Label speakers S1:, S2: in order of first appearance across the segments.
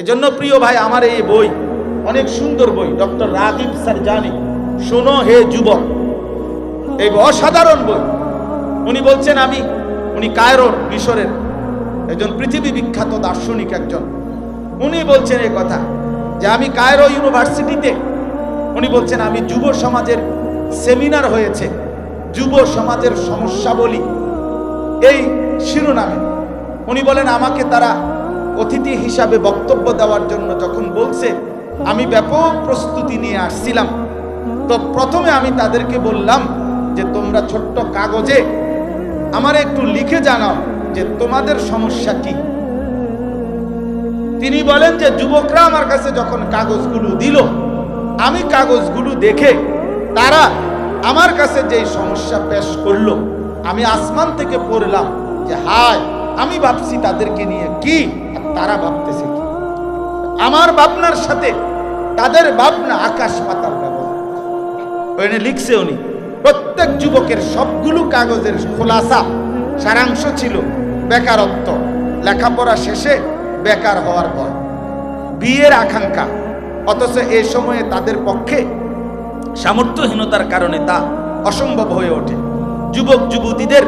S1: এজন্য প্রিয় ভাই, আমার এই বই, অনেক সুন্দর বই, ডক্টর রাগিব সারজানি। শোনো হে যুবক, এই অসাধারণ বই। উনি বলছেন, আমি, উনি কায়রোর মিশরের একজন পৃথিবী বিখ্যাত দার্শনিক একজন। উনি বলছেন এই কথা, যে আমি কায়রো ইউনিভার্সিটিতে, উনি বলছেন, আমি যুব সমাজের সেমিনার হয়েছে, যুব সমাজের সমস্যা বলি এই শিরোনামে উনি বলেন, আমাকে তারা অতিথি হিসাবে বক্তব্য দেওয়ার জন্য যখন বলছে, আমি ব্যাপক প্রস্তুতি নিয়ে আসছিলাম। তো প্রথমে আমি তাদেরকে বললাম যে, তোমরা ছোট্ট কাগজে আমার একটু লিখে জানাও যে, তোমাদের সমস্যা কি? তিনি বলেন যে, যুবকরা আমার কাছে যখন কাগজগুলো দিল, আমি কাগজগুলো দেখে তারা আমার কাছে যেই সমস্যা পেশ করল, আমি আসমান থেকে পড়লাম যে, হায়, আমি ভাবছি তাদেরকে নিয়ে কি তারা ভাবতেছে কি? আমার ভাবনার সাথে তাদের ভাবনা আকাশ পাতাল ব্যবহার। লিখছে উনি, প্রত্যেক যুবকের সবগুলো কাগজের খোলাসা, সারাংশ ছিল বেকারত্ব, লেখাপড়া শেষে বেকার হওয়ার পর বিয়ের আকাঙ্ক্ষা, অথচ এ সময়ে তাদের পক্ষে সামর্থ্যহীনতার কারণে তা অসম্ভব হয়ে ওঠে। যুবক যুবতীদের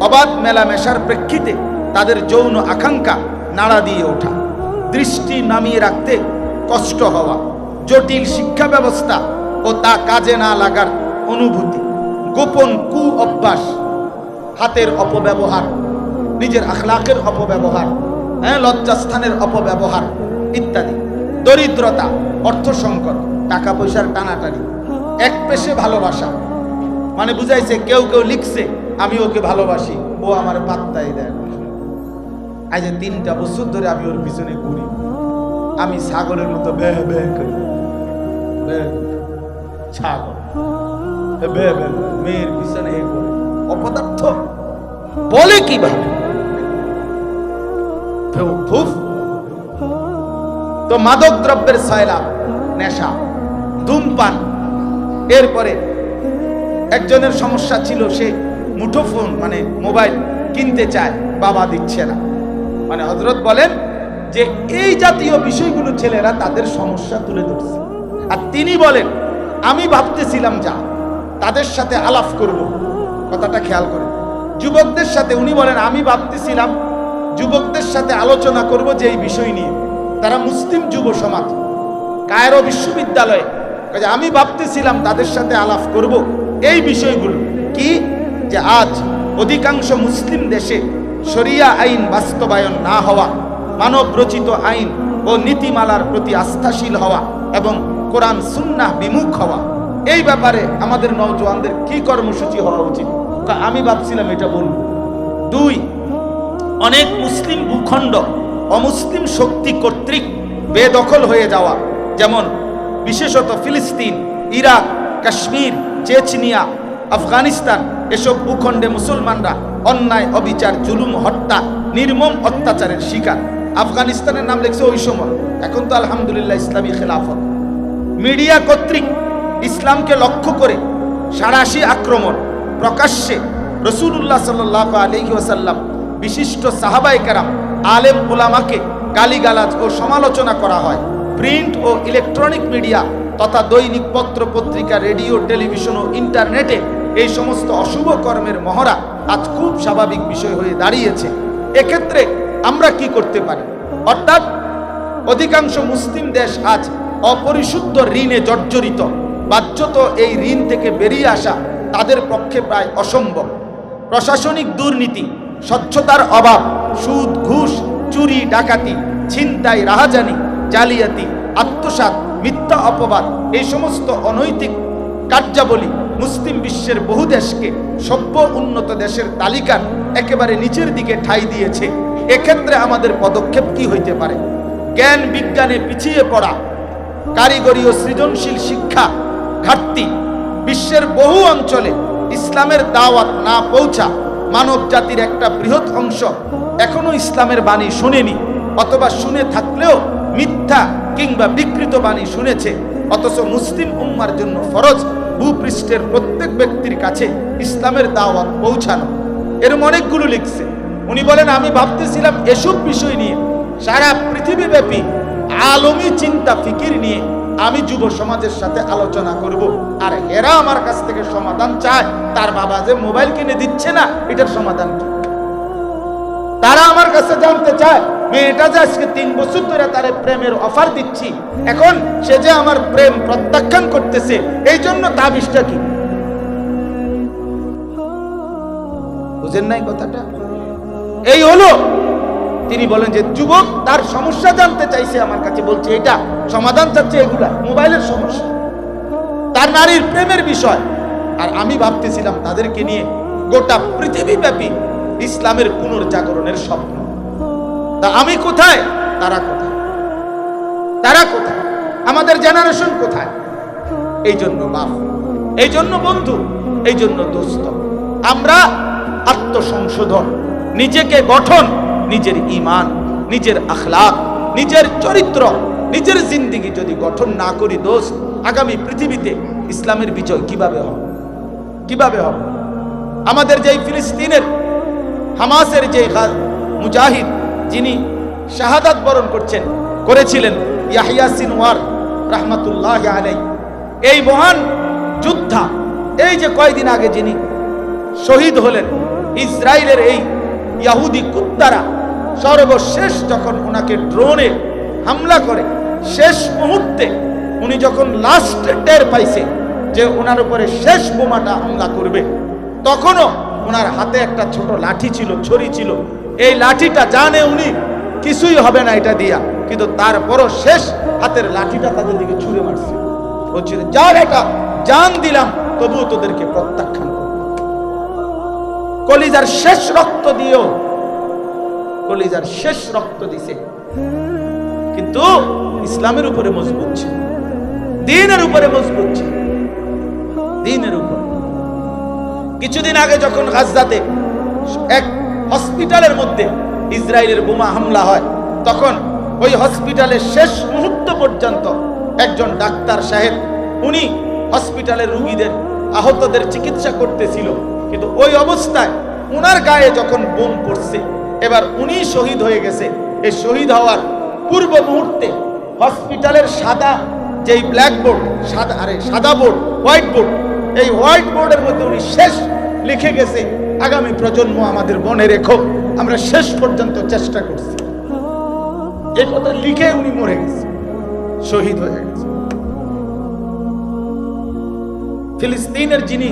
S1: অবাধ মেলামেশার প্রেক্ষিতে তাদের যৌন আকাঙ্ক্ষা নাড়া দিয়ে ওঠা। দৃষ্টি নামিয়ে রাখতে কষ্ট হওয়া, জটিল শিক্ষা ব্যবস্থা ও তা কাজে না লাগার অনুভূতি, গোপন কু অভ্যাস হাতের অপব্যবহার, নিজের আখলাকের অপব্যবহার হ্যাঁ লজ্জাস্থানের অপব্যবহার ইত্যাদি। দরিদ্রতা, অর্থ সংকট টাকা পয়সার টানাটানি, এক পেশে ভালোবাসা। মানে বুঝাইছে, কেউ কেউ লিখছে আমি ওকে ভালোবাসি, ও আমার পাত্তাই দেয়। আজ তিনটা বছর ধরে আমি ওর পিছনে ঘুরি। আমি ছাগলের মতো বে বে করি। মেয়ের পিছনে অপদার্থ। বলে কীভাবে? তো মাদক দ্রব্যের সয়লা, নেশা, ধূমপান। এরপরে একজনের সমস্যা ছিল, সে মুঠোফোন মানে মোবাইল কিনতে চায়, বাবা দিচ্ছে না। মানে হজরত বলেন যে এই জাতীয় বিষয়গুলো ছেলেরা তাদের সমস্যা তুলে ধরছে। আর তিনি বলেন, আমি ভাবতেছিলাম যা, তাদের সাথে আলাপ করব। কথাটা খেয়াল করে যুবকদের সাথে উনি বলেন, আমি ভাবতেছিলাম যুবকদের সাথে আলোচনা করব যে এই বিষয় নিয়ে। তারা মুসলিম যুব সমাজ, কায়রো বিশ্ববিদ্যালয়ে। আমি ভাবতেছিলাম তাদের সাথে আলাপ করব এই বিষয়গুলো। কি? যে আজ অধিকাংশ মুসলিম দেশে শরিয়া আইন বাস্তবায়ন না হওয়া, মানব রচিত আইন ও নীতিমালার প্রতি আস্থাশীল হওয়া এবং কোরআন সুন্না বিমুখ হওয়া, এই ব্যাপারে আমাদের নওজোয়ানদের কি কর্মসূচি হওয়া উচিত? তা আমি ভাবছিলাম এটা বলব। দুই, অনেক মুসলিম ভূখণ্ড অমুসলিম শক্তি কর্তৃক বেদখল হয়ে যাওয়া, যেমন বিশেষত ফিলিস্তিন, ইরাক, কাশ্মীর, চেচনিয়া, আফগানিস্তান, এসব ভূখণ্ডে মুসলমানরা অন্যায়, অবিচার, জুলুম, হত্যা, নির্মম অত্যাচারের শিকার। আফগানিস্তানের নাম লেখছে ওই সময়। এখন তো আলহামদুলিল্লাহ ইসলামী খেলাফত। মিডিয়া কর্তৃক ইসলামকে লক্ষ্য করে সারাশি আক্রমণ প্রকাশ্যে রসুল্লাহ সাল্লাহ আলহি ওসাল্লাম বিশিষ্ট সাহাবাই কারাম, আলেম ওলামাকে গালিগালাজ ও সমালোচনা করা হয়। প্রিন্ট ও ইলেকট্রনিক মিডিয়া তথা দৈনিক পত্র পত্রিকা, রেডিও, টেলিভিশন ও ইন্টারনেটে এই সমস্ত অশুভ কর্মের মহড়া আজ খুব স্বাভাবিক বিষয় হয়ে দাঁড়িয়েছে। এক্ষেত্রে আমরা কি করতে পারি? অর্থাৎ অধিকাংশ মুসলিম দেশ আজ অপরিশুদ্ধ ঋণে জর্জরিত। বাহ্যত এই ঋণ থেকে বেরিয়ে আসা তাদের পক্ষে প্রায় অসম্ভব। প্রশাসনিক দুর্নীতি, স্বচ্ছতার অভাব, সুদ, ঘুষ, চুরি, ডাকাতি, ছিনতাই, রাহাজানি, জালিয়াতি, আত্মসাৎ, মিথ্যা অপবাদ, এই সমস্ত অনৈতিক কার্যাবলী মুসলিম বিশ্বের বহু দেশকে সভ্য উন্নত দেশের তালিকার একেবারে নিচের দিকে ঠাই দিয়েছে। এক্ষেত্রে আমাদের পদক্ষেপ কি হইতে পারে? জ্ঞান বিজ্ঞানে পিছিয়ে পড়া, কারিগরি ও সৃজনশীল শিক্ষা ঘাটতি, বিশ্বের বহু অঞ্চলে ইসলামের দাওয়াত না পৌঁছা মানব জাতির একটা বৃহৎ অংশ এখনও ইসলামের বাণী শুনেনি, অথবা শুনে থাকলেও মিথ্যা কিংবা বিকৃত বাণী শুনেছে, অথচ মুসলিম উম্মার জন্য ফরজ ভূপৃষ্ঠের প্রত্যেক ব্যক্তির কাছে ইসলামের দাওয়াত পৌঁছানো। এরম অনেকগুলো লিখছে। উনি বলেন, আমি ভাবতেছিলাম এসব বিষয় নিয়ে, সারা পৃথিবীব্যাপী আলমী চিন্তা ফিকির নিয়ে আমি যুব সমাজের সাথে আলোচনা করব। আর এরা আমার কাছ থেকে সমাধান চায়। তার বাবা যে মোবাইল কিনে দিচ্ছে না, এটার সমাধান কি? তারা আমার কাছে জানতে চায়, মেয়েটা যে আজকে তিন বছর ধরে তার প্রেমের অফার দিচ্ছি। এখন সে যে আমার প্রেম প্রত্যাখ্যান করতেছে, এই জন্য তাবিজটা কি? বুঝেন নাই কথাটা? এই হলো, তিনি বলেন যে, যুবক, তার সমস্যা জানতে চাইছে আমার কাছে, বলছে, এটা সমাধান চাচ্ছে এগুলা, মোবাইলের সমস্যা। তার নারীর প্রেমের বিষয়। আর আমি ভাবতেছিলাম তাদেরকে নিয়ে গোটা পৃথিবীব্যাপী ইসলামের পুনর্জাগরণের স্বপ্ন। তা আমি কোথায়? তারা কোথায়? তারা কোথায়? আমাদের জেনারেশন কোথায়? এই জন্য বাপ এই জন্য বন্ধু এই জন্য দোস্ত। আমরা আত্মসংশোধন, নিজেকে গঠন, নিজের ইমান নিজের আখলাক নিজের চরিত্র, নিজের জিন্দিগি যদি গঠন না করি দোস্ত, আগামী পৃথিবীতে ইসলামের বিজয় কীভাবে হবে? কীভাবে হবে? আমাদের যেই ফিলিস্তিনের হামাসের যে মুজাহিদ, যিনি শাহাদাত বরণ করছেন, করেছিলেন ইয়াহিয়া সিনওয়ার রাহমাতুল্লাহ আলাই এই মহান যোদ্ধা, এই যে কয়দিন আগে যিনি শহীদ হলেন ইসরায়েলের এই ইয়াহুদি কুত্তারা, সর্বশেষ যখন ওনাকে ড্রোনে হামলা করে, শেষ মুহূর্তে উনি যখন লাস্ট টের পাইছে যে ওনার উপরে শেষ বোমাটা হামলা করবে, তখনও ওনার হাতে একটা ছোট লাঠি ছিল ছড়ি ছিল। এই লাঠিটা জানে উনি, কিছুই হবে না এটা দিয়া। কিন্তু তারপরও শেষ হাতের লাঠিটা তাদের দিকে ছুঁড়ে মারছে। বলছিল যা এটা জান দিলাম, তবুও তোদেরকে প্রত্যাখ্যান কলিজার শেষ রক্ত দিও কলিজার শেষ রক্ত দিছে। কিন্তু ইসলামের উপরে মজবুত ছিল, দিনের উপরে মজবুত ছিল, দিনের উপর। কিছুদিন আগে যখন গাজদাতে এক হসপিটালের মধ্যে ইসরায়েলের বোমা হামলা হয়, তখন ওই হসপিটালের শেষ মুহূর্ত পর্যন্ত একজন ডাক্তার সাহেব, উনি হসপিটালের রুগীদের, আহতদের চিকিৎসা করতেছিল। কিন্তু ওই অবস্থায় ওনার গায়ে যখন বোম পড়ছে, এবার উনি শহীদ হয়ে গেছে। এই শহীদ হওয়ার পূর্ব মুহূর্তে হসপিটালের সাদা যেই ব্ল্যাকবোর্ড সাদা, আরে সাদা বোর্ড হোয়াইট বোর্ড এই হোয়াইট বোর্ডের মধ্যে উনি শেষ লিখে গেছে। আগামী প্রজন্ম আমাদের মনে রেখো, আমরা শেষ পর্যন্ত চেষ্টা করছি। এই কথা লিখে উনি মরে গেছে, শহীদ হয়ে গেছে। ফিলিস্তিনের যিনি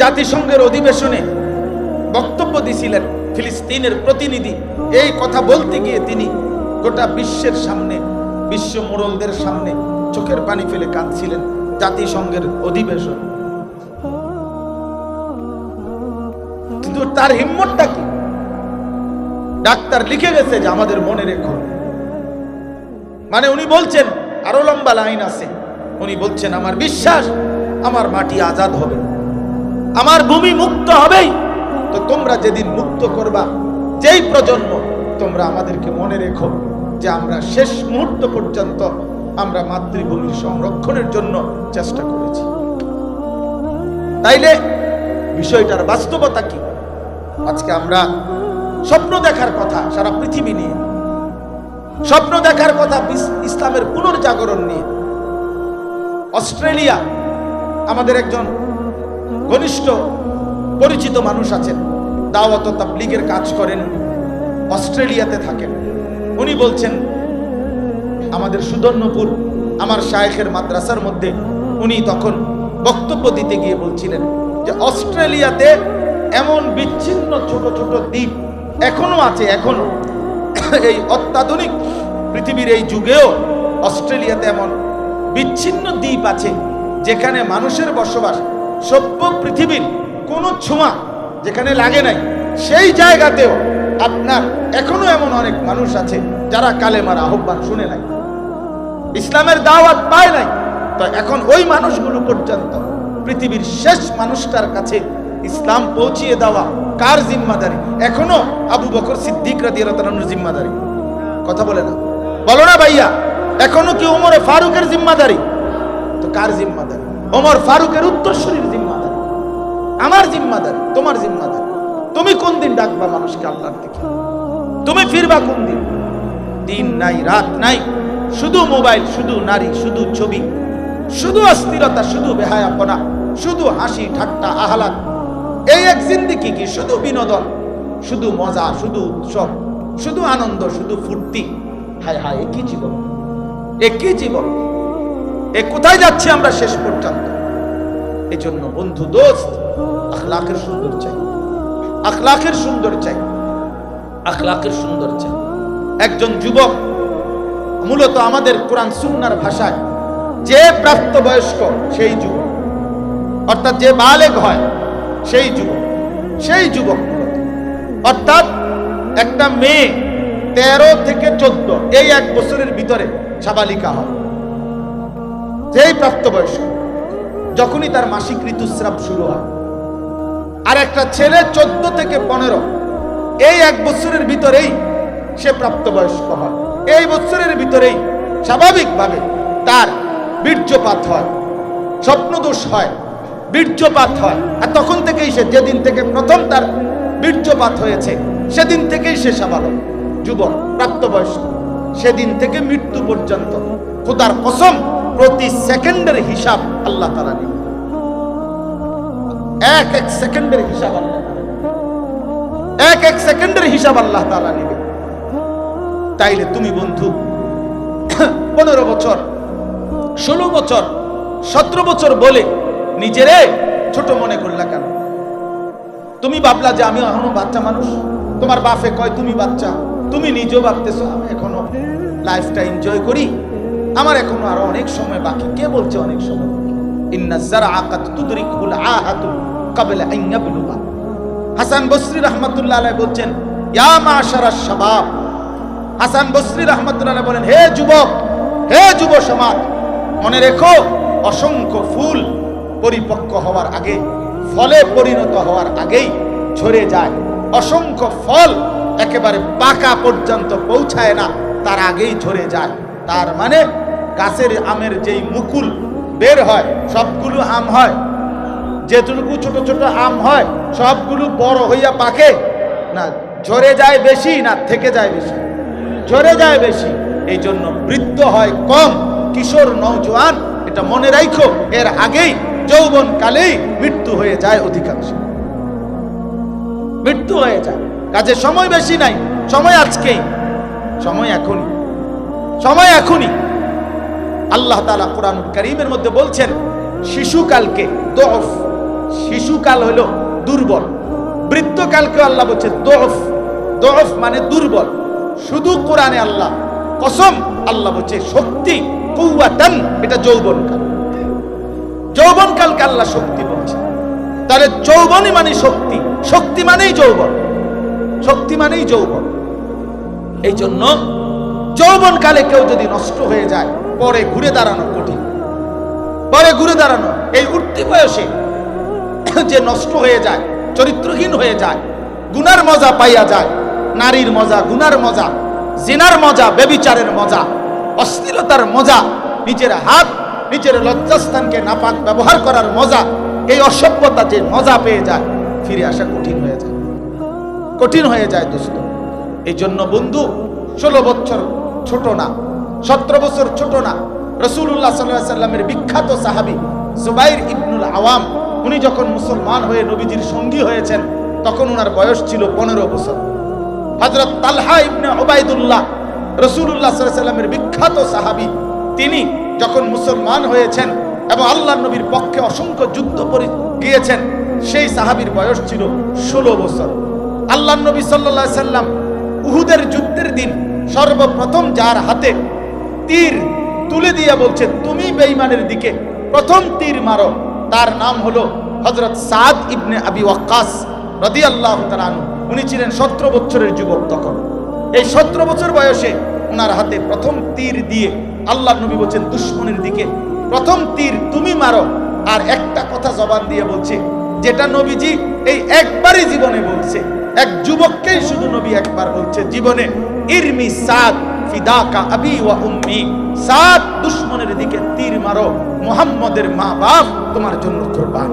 S1: জাতিসংঘের অধিবেশনে বক্তব্য দিছিলেন, ফিলিস্তিনের প্রতিনিধি, এই কথা বলতে গিয়ে তিনি গোটা বিশ্বের সামনে, বিশ্ব মোড়লদের সামনে চোখের পানি ফেলে কাঁদছিলেন। জাতিসংঘের অধিবেশন। কিন্তু তার হিম্মতটা কি? ডাক্তার লিখে গেছে যে আমাদের মনে রেখো। মানে উনি বলছেন, আরও লম্বা লাইন আছে। উনি বলছেন, আমার বিশ্বাস, আমার মাটি আজাদ হবে। আমার ভূমি মুক্ত হবেই। তো তোমরা যেদিন মুক্ত করবা, যেই প্রজন্ম, তোমরা আমাদেরকে মনে রেখো যে আমরা শেষ মুহূর্ত পর্যন্ত আমরা মাতৃভূমির সংরক্ষণের জন্য চেষ্টা করেছি। তাইলে বিষয়টার বাস্তবতা কি? আজকে আমরা স্বপ্ন দেখার কথা সারা পৃথিবী নিয়ে, স্বপ্ন দেখার কথা ইসলামের পুনর্জাগরণ নিয়ে। অস্ট্রেলিয়া, আমাদের একজন ঘনিষ্ঠ পরিচিত মানুষ আছেন, দাওয়াত তাবলিগের কাজ করেন, অস্ট্রেলিয়াতে থাকেন। উনি বলছেন আমাদের সুদর্ণপুর, আমার শায়েখের মাদ্রাসার মধ্যে উনি তখন বক্তব্য দিতে গিয়ে বলছিলেন যে অস্ট্রেলিয়াতে এমন বিচ্ছিন্ন ছোট ছোট দ্বীপ এখনও আছে, এখনও। এই অত্যাধুনিক পৃথিবীর এই যুগেও অস্ট্রেলিয়াতে এমন বিচ্ছিন্ন দ্বীপ আছে যেখানে মানুষের বসবাস, সভ্য পৃথিবীর কোনো ছোঁয়া যেখানে লাগে নাই, সেই জায়গাতেও আপনার এখনও এমন অনেক মানুষ আছে যারা কালেমার আহ্বান শুনে নাই। ইসলামের দাওয়াত পায় নাই। তো এখন ওই মানুষগুলো পর্যন্ত, পৃথিবীর শেষ মানুষটার কাছে ইসলাম পৌঁছিয়ে দেওয়া কার জিম্মাদারি? এখনও আবু বকর সিদ্দিক রাদিয়াল্লাহু জিম্মাদারি। কথা বলে না। বলো না ভাইয়া, এখনও কি ওমরে ফারুকের জিম্মাদারি? তো কার জিম্মাদারি? ওমর ফারুকের উত্তরসূরির জিম্মাদারি। আমার জিম্মাদারি, তোমার জিম্মাদারি। তুমি কোন দিন ডাকবা মানুষকে আল্লাহর দিকে? তুমি ফিরবা কোন দিন? দিন নাই, রাত নাই। শুধু মোবাইল, শুধু নারী, শুধু ছবি, শুধু অস্থিরতা, শুধু বেহায়াপনা, শুধু হাসি, ঠাট্টা, আহ্লাদ। এই এক জিন্দিগি কি? শুধু বিনোদন, শুধু মজা, শুধু উৎসব, শুধু আনন্দ, শুধু ফুর্তি। হায় হায়, এ কি জীবন? এ কি জীবন? এ কোথায় যাচ্ছি আমরা শেষ পর্যন্ত? এজন্য বন্ধু, দোস্ত, আখলাকের সুন্দর চাই। আখলাকের সুন্দর চাই। আখলাকের সুন্দর চাই। একজন যুবক মূলত আমাদের কোরআন সুন্নার ভাষায় যে প্রাপ্তবয়স্ক সেই যুবক। অর্থাৎ যে বালেগ হয় সেই যুবক সেই যুবক অর্থাৎ একটা মেয়ে তেরো থেকে চোদ্দ, এই এক বছরের ভিতরে সাবালিকা হয়। যেই প্রাপ্তবয়স্ক, যখনই তার মাসিক ঋতুস্রাব শুরু হয়। আর একটা ছেলে চোদ্দ থেকে পনেরো, এই এক বছরের ভিতরেই সে প্রাপ্তবয়স্ক হয়। এই বছরের ভিতরেই স্বাভাবিকভাবে তার বীর্যপাত হয়, স্বপ্নদোষ হয়, বীর্যপাত হয়। আর তখন থেকেই সে, যেদিন থেকে প্রথম তার বীর্যপাত হয়েছে, সেদিন থেকেই সে সাবালক যুবক, প্রাপ্তবয়স্ক। সেদিন থেকে মৃত্যু পর্যন্ত খোদার কসম প্রতি সেকেন্ডের হিসাব আল্লাহ তারা নেবে এক এক সেকেন্ডের হিসাব আল্লাহ এক এক সেকেন্ডের হিসাব আল্লাহ তাআলা নেবে তাইলে তুমি বন্ধু, পনেরো বছর, ষোলো বছর, সতেরো বছর বলে নিজেরে ছোট মনে করলা কেন? তুমি ভাবলা যে আমি এখনও বাচ্চা মানুষ। তোমার বাপে কয়, তুমি বাচ্চা, তুমি নিজেও ভাবতেছো, আমি এখনও লাইফটা এনজয় করি। আমার এখনও আরও অনেক সময় বাকি। কে বলছে অনেক সময় হাসান বসরি রহমাতুল্লাহ বলছেন, ইয়া মাশারাশ শাবাব হাসান বসরি রহমাতুল্লাহ বলেন, হে যুবক, হে যুব সমাজ, মনে রেখো, অসংখ্য ফুল পরিপক্ক হওয়ার আগে, ফলে পরিণত হওয়ার আগেই ঝরে যায়। অসংখ্য ফল একেবারে পাকা পর্যন্ত পৌঁছায় না, তার আগেই ঝরে যায়। তার মানে গাছের আমের যেই মুকুল বের হয়, সবগুলো আম হয়। যেটুকু ছোট ছোট আম হয়, সবগুলো বড় হইয়া পাকে না, ঝরে যায় বেশি না, থেকে যায় বেশি। ঝরে যায় বেশি। এই জন্য বৃদ্ধ হয় কম, কিশোর নৌজওয়ান এটা মনে রাখো এর আগেই যৌবন কালেই মৃত্যু হয়ে যায় অধিকাংশ। মৃত্যু হয়ে যায়। কাজে সময় বেশি নাই, সময় আজকেই। সময় এখনই। সময় এখনই। আল্লাহ তালা কোরআন করিমের মধ্যে বলছেন, শিশুকালকে দফ। শিশুকাল হলো দুর্বল। বৃত্তকালকে আল্লাহ বলছে দফ। দফ মানে দুর্বল। শুধু কোরআনে আল্লাহ, কসম আল্লাহ বলছে, শক্তি কৌয়াটান এটা যৌবনকাল। যৌবনকালকে আল্লাহ শক্তি বলছে। তাহলে যৌবনই মানে শক্তি শক্তি মানেই যৌবন। শক্তি মানেই যৌবন। এই জন্য যৌবনকালে কেউ যদি নষ্ট হয়ে যায়, পরে ঘুরে দাঁড়ানো কঠিন। পরে ঘুরে দাঁড়ানো, এই উঠতি বয়সে যে নষ্ট হয়ে যায়, চরিত্রহীন হয়ে যায়, গুনার মজা পাইয়া যায় নারীর মজা, গুনার মজা, জিনার মজা, বেবিচারের মজা, অশ্লীলতার মজা, নিজের হাত, নিজের লজ্জাস্থানকে নাপাক ব্যবহার করার মজা, এই অসভ্যতা যে মজা পেয়ে যায়, ফিরে আসা কঠিন হয়ে যায়। কঠিন হয়ে যায় দোস্ত। এই জন্য বন্ধু, ষোলো বছর ছোট না, সতেরো বছর ছোট না রসুল্লাহ সাল্লাহ সাল্লামের বিখ্যাত সাহাবি জুবাইর ইবনুল আওয়াম, উনি যখন মুসলমান হয়ে নবীজির সঙ্গী হয়েছেন, তখন ওনার বয়স ছিল পনেরো বছর। হজরত তালহা ইবনে ওবায়দুল্লাহ রসুল্লাহ সাল্লামের বিখ্যাত সাহাবি, তিনি যখন মুসলমান হয়েছেন এবং আল্লাহ নবীর পক্ষে অসংখ্য যুদ্ধ করে গিয়েছেন, সেই সাহাবির বয়স ছিল ষোলো বছর। আল্লাহ নবী সাল্লাহ সাল্লাম উহুদের যুদ্ধের দিন সর্বপ্রথম যার হাতে তীর তুলে দিয়ে বলছে, তুমি বেঈমানের দিকে প্রথম তীর মারো। তার নাম হলো হজরত সাদ ইবনে আবি ওয়াক্কাস রদি আল্লাহ উনি ছিলেন সতেরো বছরের যুবক তখন। এই সতেরো বছর বয়সে ওনার হাতে প্রথম তীর দিয়ে আল্লাহ নবী বলছেন, দুশ্মনের দিকে প্রথম তীর তুমি মারো। আর একটা কথা জবান দিয়ে বলছে, যেটা নবীজি এই একবারই জীবনে বলছে। এক যুবককেই শুধু নবী একবার বলছে, জীবনে ইরমি সাদ ফিদাকা আবি ওয়া উম্মি। সাদ, দুশ্মনের দিকে তীর মারো। মুহাম্মদের মা বাপ তোমার জন্য কুরবান।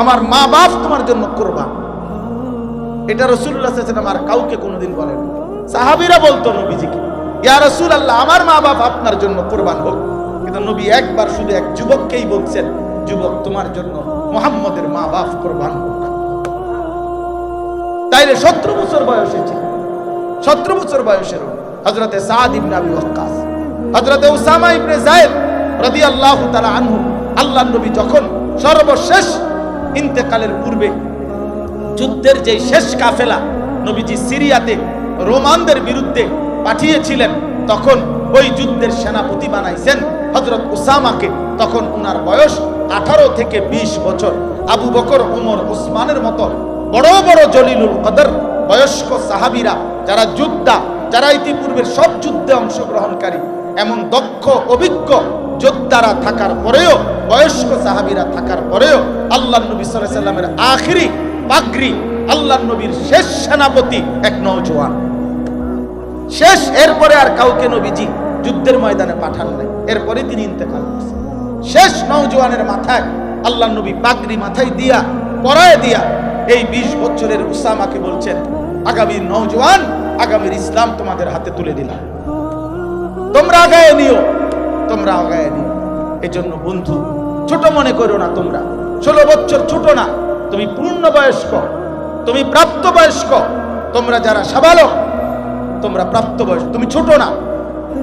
S1: আমার মা বাপ তোমার জন্য কুরবান। এটা রসুল্লাহ সাল্লাম আর কাউকে কোনোদিন বলেন সাহাবিরা বলতো নবীজিকে ইয়া রসুল আল্লাহ আমার মা বাপ আপনার জন্য কোরবান হোক। কিন্তু নবী একবার শুধু এক যুবককেই বলছেন, যুবক, তোমার জন্য মোহাম্মদের মা বাপ কোরবান হোক। তাইলে সতেরো বছর বয়সে ছিল। সতেরো বছর বয়সের হজরতে সাদ ইবনে আবি ওয়াক্কাস হজরতে উসামা ইবনে জায়েদ রাদিয়াল্লাহু তাআলা আনহু আল্লাহ নবী যখন সর্বশেষ ইন্তেকালের পূর্বে যুদ্ধের যে শেষ কাফেলা নবীজি সিরিয়াতে রোমানদের বিরুদ্ধে পাঠিয়েছিলেন, তখন ওই যুদ্ধের সেনাপতি বানাইছেন হজরত উসামাকে। তখন উনার বয়স আঠারো থেকে ২০ বছর। আবু বকর, উমর, উসমানের মতো বড় বড় জলিলুল কদর বয়স্ক সাহাবিরা যারা যোদ্ধা, যারা ইতিপূর্বের সব যুদ্ধে অংশগ্রহণকারী, এমন দক্ষ, অভিজ্ঞ যোদ্ধারা থাকার পরেও বয়স্ক সাহাবীরা থাকার পরেও আল্লাহ নবী সাল্লামের আখিরি পাগড়ি আল্লাহ নবীর শেষ সেনাপতি এক নওজোয়ান। শেষ, এরপরে আর কাউকে নবীজি যুদ্ধের ময়দানে পাঠান নাই। এরপরে তিনি ইন্তেকাল করছেন। শেষ নওজোয়ানের মাথায় আল্লাহ নবী পাগড়ি মাথায় দিয়া, পরায় দিয়া এই বিশ বছরের উসামাকে বলছেন আগামীর নওজোয়ান, আগামীর ইসলাম তোমাদের হাতে তুলে দিলাম। তোমরা আগায় নিও, তোমরা আগায় নিও। এই জন্য বন্ধু ছোট মনে করো না তোমরা। ষোলো বছর ছোট না, তুমি পূর্ণ বয়স্ক, তুমি প্রাপ্ত বয়স্ক, তোমরা যারা সাবালক, তোমরা প্রাপ্ত বয়স তুমি ছোট না।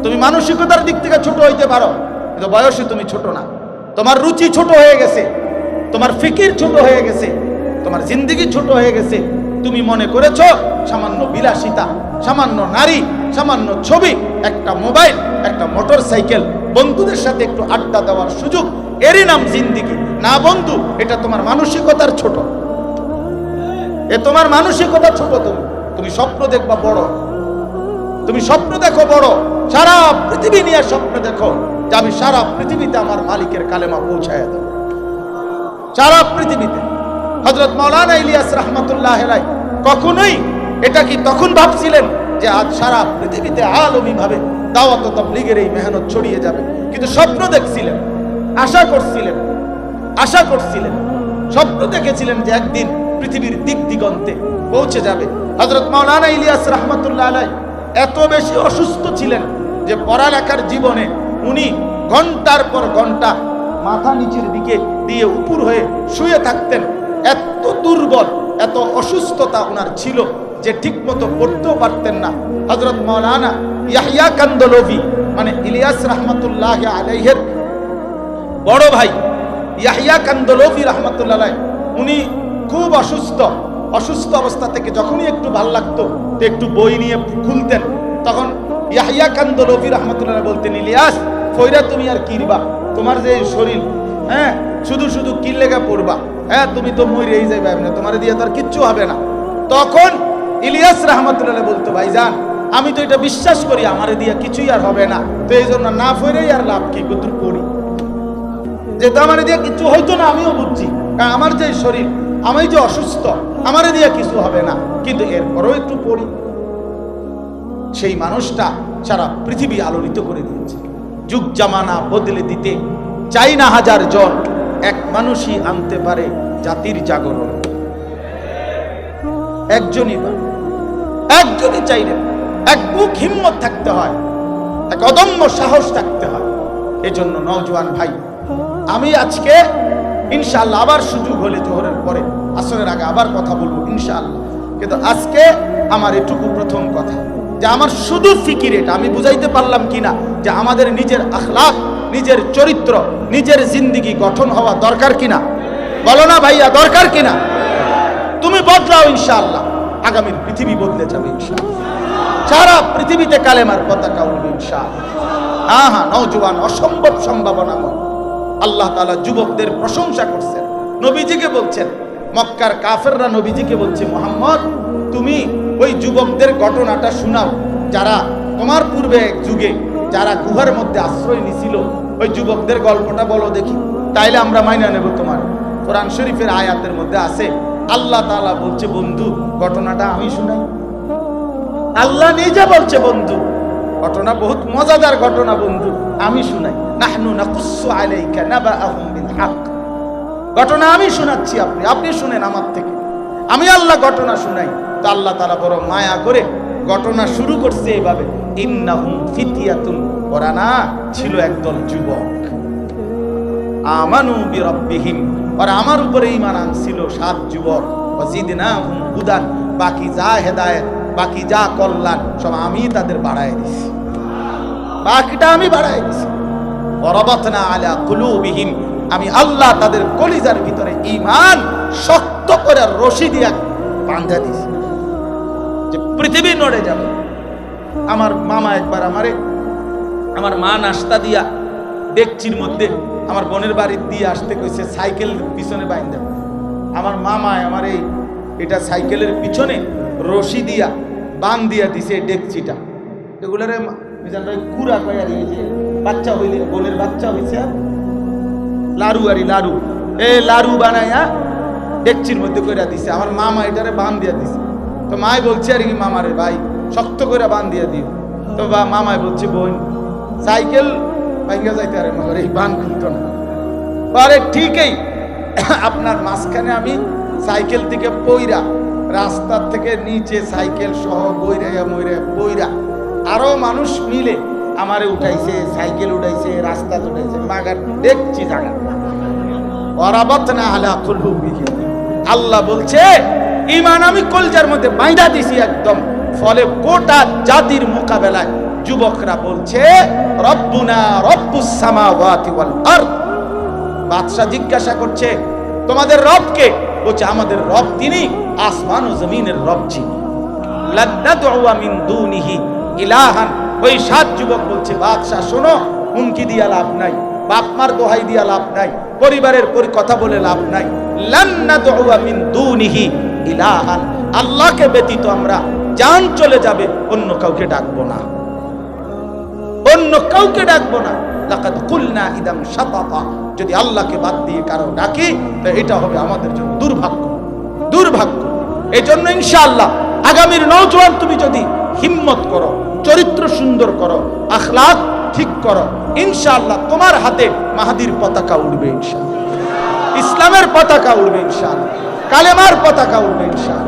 S1: তুমি মানসিকতার দিক থেকে ছোট হইতে পারো, কিন্তু বয়সে তুমি ছোট না। তোমার রুচি ছোট হয়ে গেছে, তোমার ফিকির ছোট হয়ে গেছে, তোমার জিন্দিগি ছোট হয়ে গেছে। তুমি মনে করেছ, সামান্য বিলাসিতা, সামান্য নারী, সামান্য ছবি, একটা মোবাইল, একটা মোটর সাইকেল বন্ধুদের সাথে একটু আড্ডা দেওয়ার সুযোগ, এরই নাম জিন্দিগি। না বন্ধু, এটা তোমার মানসিকতার ছোট। এ তোমার মানসিকতা ছোট তুমি। তুমি স্বপ্ন দেখবা বড়। তুমি স্বপ্ন দেখো বড়। সারা পৃথিবী নিয়ে স্বপ্ন দেখো যে আমি সারা পৃথিবীতে আমার মালিকের কালেমা পৌঁছায় দেব। সারা পৃথিবীতে। হজরত মৌলানা ইলিয়াস রহমতুল্লাহ রায় কখনোই এটা কি তখন ভাবছিলেন যে আজ সারা পৃথিবীতে আলমী ভাবে দাওয়াত তবলিগের এই মেহনত ছড়িয়ে যাবে। কিন্তু স্বপ্ন দেখছিলেন, আশা করছিলেন আশা করছিলেন, স্বপ্ন দেখেছিলেন যে একদিন পৃথিবীর দিক দিগন্তে পৌঁছে যাবে। হজরত মাওলানা ইলিয়াস রহমতুল্লাহ আলাই এত বেশি অসুস্থ ছিলেন যে পড়ালেখার জীবনে উনি ঘণ্টার পর ঘণ্টা মাথা নিচের দিকে দিয়ে উপর হয়ে শুয়ে থাকতেন। এত দুর্বল, এত অসুস্থতা ওনার ছিল যে ঠিকমতো পড়তেও পারতেন না। হজরত মাওলানা ইয়াহিয়া কান্দলভি মানে ইলিয়াস রহমতুল্লাহ আলাইহের বড় ভাই ইয়াহিয়া কান্দলভি রহমতুল্লাহ উনি খুব অসুস্থ অসুস্থ অবস্থা থেকে যখনই একটু ভালো লাগতো, তো একটু বই নিয়ে খুলতেন। তখন ইয়াহিয়া কান্দলভি রহমতুল্লাহ বলতেন, ইলিয়াস, ফইরা তুমি আর কিরবা? তোমার যে শরীর হ্যাঁ? শুধু শুধু কি লেগা পড়বা? হ্যাঁ তুমি তো মরেই যাবে এমনি, তোমার দিয়ে তো আর কিচ্ছু হবে না। তখন ইলিয়াস রহমতুল্লাহ বলতো, ভাইজান আমি তো এটা বিশ্বাস করি, আমারে দিয়ে কিছুই আর হবে না। তো এই জন্য না ফইরেই আর লাভ কি? কুতুর পড়ি যে তো আমার দিয়ে কিছু হইতো না, আমিও বুঝছি। কারণ আমার যে শরীর, আমি যে অসুস্থ, আমার দিয়ে কিছু হবে না। কিন্তু এরপরও একটু পড়ি। সেই মানুষটা সারা পৃথিবী আলোড়িত করে দিয়েছে। যুগ জামানা বদলে দিতে চাই না হাজার জন। এক মানুষই আনতে পারে জাতির জাগরণ। একজনই পারে। একজনই চাইলেন এক বুক হিম্মত থাকতে হয়, এক অদম্য সাহস থাকতে হয়। এজন্য নওজোয়ান ভাই, আমি আজকে ইনশাআল্লাহ আবার সুযোগ হলে জোহরের পরে, আসরের আগে আবার কথা বলব ইনশাআল্লাহ। কিন্তু আজকে আমার এটুকু প্রথম কথা, যে আমার শুধু ফিকির এটা, আমি বুঝাইতে পারলাম কিনা যে আমাদের নিজের আখলাক নিজের চরিত্র, নিজের জিন্দিগি গঠন হওয়া দরকার কিনা বলো না ভাইয়া, দরকার কিনা তুমি বদলাও ইনশাআল্লাহ। আগামীর পৃথিবী বদলে যাবে ইনশাআল্লাহ। সারা পৃথিবীতে কালেমার পতাকা উঠবে ইনশাআল্লাহ। হ্যাঁ হ্যাঁ অসম্ভব সম্ভাবনাময় আল্লাহ তাআলা যুবকদের প্রশংসা করছেন। নবীজিকে বলছেন, মক্কার কাফেররা নবীজিকে বলছে, মোহাম্মদ, তুমি ওই যুবকদের ঘটনাটা শোনাও। যারা তোমার পূর্বে এক যুগে, যারা গুহার মধ্যে আশ্রয় নিছিল, ওই যুবকদের গল্পটা বলো দেখি। তাইলে আমরা মাইনা নেব তোমার। কোরআন শরীফের আয়াতের মধ্যে আছে, আল্লাহ তাআলা বলছে, বন্ধু, ঘটনাটা আমি শুনাই। আল্লাহ নিজে বলছে, বন্ধু, ঘটনা বহুত মজাদার ঘটনা, বন্ধু, আমি শুনাই। নাহনু নাকুসু আলাইকা নাবাআহুম বিল হক ঘটনা আমি শোনাচ্ছি আপনি আপনি শুনেন আমার থেকে। আমি আল্লাহ ঘটনা শুনাই। তো আল্লাহ তাআলা বড় মায়া করে ঘটনা শুরু করছে এভাবে। ইন্নাহুম ফিতিয়াতুন, ওরা না ছিল একদল যুবক। আমানু বিরব্বিহিম আর আমার উপরে ঈমান আনছিল সাত যুবক। ওয়াজিদনাহুম হুদান, বাকি যা হেদায়েত বাকি যা কল্যাণ, সব আমি তাদের বাড়ায় দিছি। বাকিটা আমি বাড়ায় দিছি। ওরাবাতনা আলা কুলুবিহিম, আমি আল্লাহ তাদের কলিজার ভিতরে ইমান শক্ত করে রশি দিয়া বাঁধা দিছি। যে পৃথিবী নড়ে যাবে। আমার মামা একবার আমারে, আমার মা নাস্তা দিয়া ডেকচির মধ্যে আমার বোনের বাড়ির দিয়ে আসতে কইছে, সাইকেল পিছনে বাইন্দা। আমার মামায় আমার এই এটা সাইকেলের পিছনে রশি দিয়া বান দিয়া দিছে ডেকচিটা এগুলারে মা- মিজান ভাই কুড়া কয় আর বাচ্চা হইলে, বোনের বাচ্চা হইছে। লাড়ু আরি লাড়ু এ লাড়ু বানাইয়া ডেকচির মধ্যে কইরা দিছে। আমার মামা এটারে বান দিয়া দিছে। তো মাই বলছে আর কি মামারে, ভাই, শক্ত করে বান দিয়া দিও। তো বা মামাই বলছে, বোন, সাইকেল ভাঙ্গা যাইতে আরে মামার এই বান খুলতো না। আরে ঠিকই। আপনার মাঝখানে আমি সাইকেল থেকে পইরা রাস্তার থেকে নিচে সাইকেল সহ বইরা মইরা বইরা আরও মানুষ মিলে আমারে উঠাইছে, সাইকেল উঠাইছে, রাস্তা উঠাইছে, মাগার দেখছি জায়গা। ওরাবত না আলা কুলুবিহিম আল্লাহ বলছে ইমান আমি কলজার মধ্যে বাইদা দিছি একদম। ফলে গোটা জাতির মোকাবেলায় যুবকরা বলছে, রব্বুনা রব্বুস সামাওয়াতি ওয়াল আরদ। বাদশাহ জিজ্ঞাসা করছে, তোমাদের রব কে বলছে, আমাদের রব তিনি, আসমান ও জমিনের রব যিনি। লাভ নাই পরিবারের পরি, কথা বলে লাভ নাই। আল্লাহকে ব্যতীত আমরা জান চলে যাবে, অন্য কাউকে ডাকবো না। অন্য কাউকে ডাকবো না। লাকাদ কুলনা ইদাম যদি আল্লাহকে বাদ দিয়ে কারও ডাকি, তো এটা হবে আমাদের জন্য দুর্ভাগ্য। দুর্ভাগ্য। এই জন্য ইনশাআল্লাহ আগামীর নৌজওয়ান তুমি যদি হিম্মত করো, চরিত্র সুন্দর করো আখলাক ঠিক করো, ইনশাআল্লাহ তোমার হাতে মাহাদির পতাকা উঠবে ইনশাআল্লাহ। ইসলামের পতাকা উঠবে ইনশাআল্লাহ। কালেমার পতাকা উঠবে ইনশাআল্লাহ।